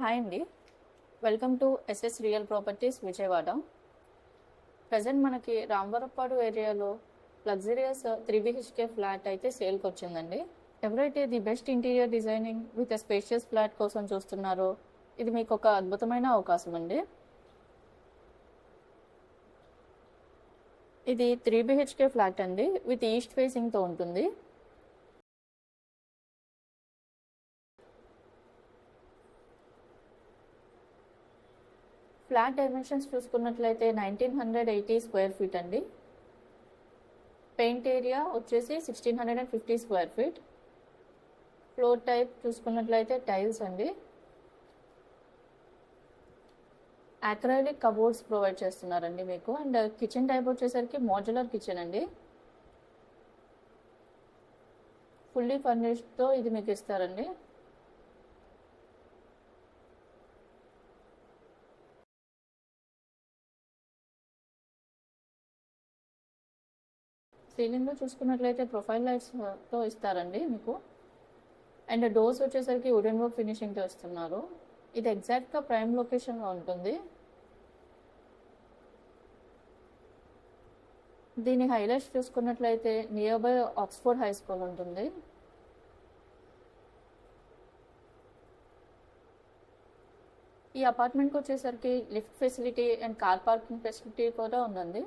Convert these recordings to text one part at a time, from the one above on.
Hi అండి. Welcome to SS real properties Vijayawada. Present మనకి రాంవరపాడు ఏరియాలో లగ్జరియస్ త్రీ బిహెచ్కే ఫ్లాట్ అయితే సేల్కి వచ్చిందండి. ఎవరైతే the best interior designing with spacious flat కోసం చూస్తున్నారో ఇది మీకు ఒక అద్భుతమైన అవకాశం అండి. ఇది త్రీ బిహెచ్కే ఫ్లాట్ అండి. విత్ ఈస్ట్ ఫేసింగ్తో ఉంటుంది. ఫ్లాట్ డైమెన్షన్స్ చూసుకున్నట్లయితే nineteen hundred eighty square feet అండి. పెయింట్ ఏరియా వచ్చేసి sixteen hundred and fifty square feet. Floor type చూసుకున్నట్లయితే టైల్స్ అండి. అక్రాలిక్ కబోర్డ్స్ ప్రొవైడ్ చేస్తున్నారండి మీకు. అండ్ కిచెన్ టైప్ వచ్చేసరికి మోడ్యులర్ కిచెన్ అండి. ఫుల్లీ ఫర్నిష్డ్తో ఇది మీకు ఇస్తారండి. సీలింగ్లో చూసుకున్నట్లయితే ప్రొఫైల్ లైట్స్తో ఇస్తారండి మీకు. అండ్ డోర్స్ వచ్చేసరికి వుడెన్ వర్క్ ఫినిషింగ్తో ఇస్తున్నారు. ఇది ఎగ్జాక్ట్గా ప్రైమ్ లొకేషన్లో ఉంటుంది. దీని హైలైట్స్ చూసుకున్నట్లయితే near by Oxford high school ఉంటుంది. ఈ అపార్ట్మెంట్కి వచ్చేసరికి lift facility and car parking facility కూడా ఉందండి.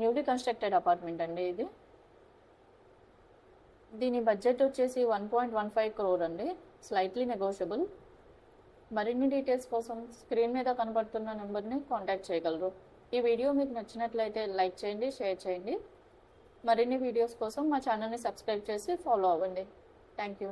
న్యూలీ కన్స్ట్రక్టెడ్ అపార్ట్మెంట్ అండి ఇది. దీని బడ్జెట్ వచ్చేసి one point one five crore అండి. స్లైట్లీ నెగోషియబుల్ మరిన్ని డీటెయిల్స్ కోసం స్క్రీన్ మీద కనబడుతున్న నెంబర్ని కాంటాక్ట్ చేయగలరు. ఈ వీడియో మీకు నచ్చినట్లయితే లైక్ చేయండి షేర్ చేయండి. మరిన్ని వీడియోస్ కోసం మా ఛానల్ని సబ్స్క్రైబ్ చేసి ఫాలో అవ్వండి. Thank you